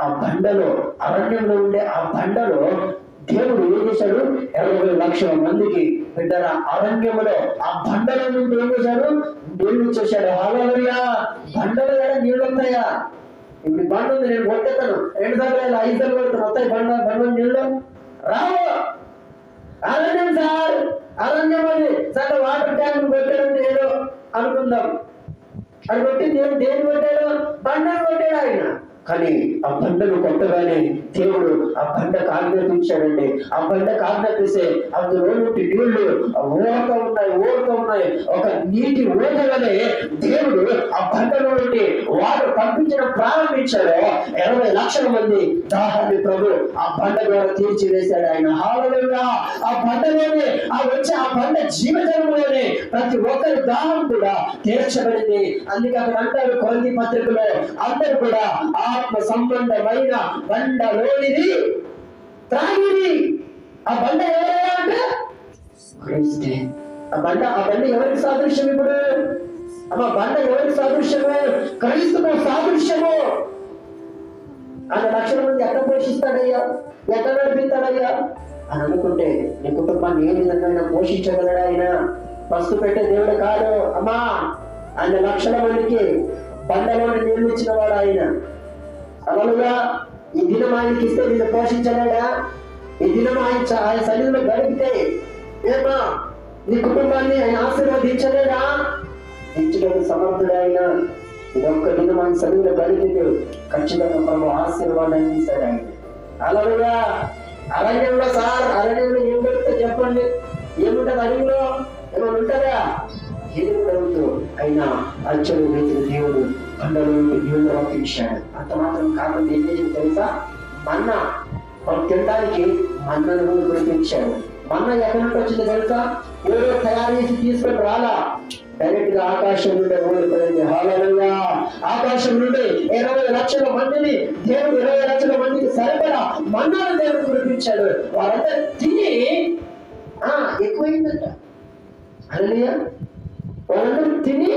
ఆ బండలో అరణ్యంలో ఉండే ఆ బండలో దేవుడు ఏం చేశాడు? ఇరవై లక్షల మందికి బిడ్డల అరణ్యములో ఆ బండల నుండి ఏం చేశాడు? నీళ్ళు చేశాడు హాలయ్యా బండల ఎడ నీళ్ళు వస్తాయా? ఇప్పుడు బండ ఉంది నేను కొట్టేస్తాను. రెండు సార్లు వేల ఐదు సార్లు కొడతాను వస్తాయి బండ బండ నీళ్ళు రావు! అరణ్యం సార్! అరణ్యం అది. సరే వాటర్ ట్యాంక్ కొట్టడం ఏదో అనుకుందాం. అది కొట్టి దేవుడు దేని కొట్టాడు బండను కొట్టాడు ఆయన కానీ ఆ బండను కొట్టగానే దేవుడు ఆ బండకు ఆజ్ఞాపించాడండి ఆ బండకు ఆజ్ఞాపిస్తే అందులో నుండి నీళ్ళు ఓట ఉన్నాయి ఓట ఉన్నాయి. ఒక నీటి ఓటగానే దేవుడు ఆ బండలో నుండి వాడు పంపించడం ప్రారంభించాడు ఇరవై లక్షల మంది దాహాన్ని ప్రభు ఆ బండ ద్వారా తీర్చివేశాడు ఆయన. హాలలుగా ఆ బండలోనే ఆ వచ్చే ఆ బండ జీవజలంలోనే ప్రతి ఒక్కరి దాహం కూడా తీర్చబడింది అందుకే అక్కడ అంటారు కొలంది పత్రికలో అందరూ కూడా ఆత్మ సంబంధమైన బండలోనిది త్రాగిరి ఆ బండ ఎవరైనా అంటే క్రీస్తే ఆ బండ ఆ బండ ఎవరికి సాదృశ్యం ఇప్పుడు అమ్మ బండ ఎవరికి సాదృశ్యము క్రైస్తవ సాదృశ్యము ఆయన లక్షల మంది ఎక్కడ పోషిస్తాడయ్యా? ఎక్కడ నడిపిస్తాడయ్యా? అని అనుకుంటే నీ కుటుంబాన్ని ఏ విధంగా పోషించగలడా ఆయన? పస్తు పెట్టే దేవుడు కాదు అమ్మా! ఆయన లక్షల మందికి బండలోని నిర్మించిన వాడు ఆయన. అలాగా ఈ దినం ఆయనకి ఇస్తే నేను పోషించలేడా? ఈ దినం ఆయన ఆయన సన్నిధిలో గడిపితే ఏమా? నీ కుటుంబాన్ని ఆయన ఆశీర్వదించలేడా? ఇచ్చడానికి సమర్థుడు ఆయన ఇదొక్క దినం ఆయన చదివిన గడిపితే ఖచ్చితంగా ప్రభు ఆశీర్వాదాన్ని ఇస్తాడు అలాగా అరణ్యంలో సార్ అరణ్యంలో ఏం పెడితే చెప్పండి. ఏముంటది అడవిలో? ఏమైనా ఉంటుందా? ఏది ప్రభుత్వం? అయినా అచ్చలు రీతిని దేవుడు బండలో దేవుడు రప్పించాడు. అంత మాత్రం కాకుండా ఏం చేసింది తెలుసా? మన్న మనం తినడానికి మన్నను కూడా కురిపించాడు మన్న ఎక్కడి నుండి వచ్చింది తెలుసా? ఏదో తయారు చేసి తీసుకొని రాలా. డైరెక్ట్గా ఆకాశం నుండి ఓడిపోయింది హాలలుగా ఆకాశం నుండి ఇరవై లక్షల మందిని దేవుడు ఇరవై లక్షల మందికి సరిపడా మన్నాను దేవుడు కురిపించాడు. వారంతా తిని ఆ ఎక్కువైందంట. అలలియా వాళ్ళందరూ తిని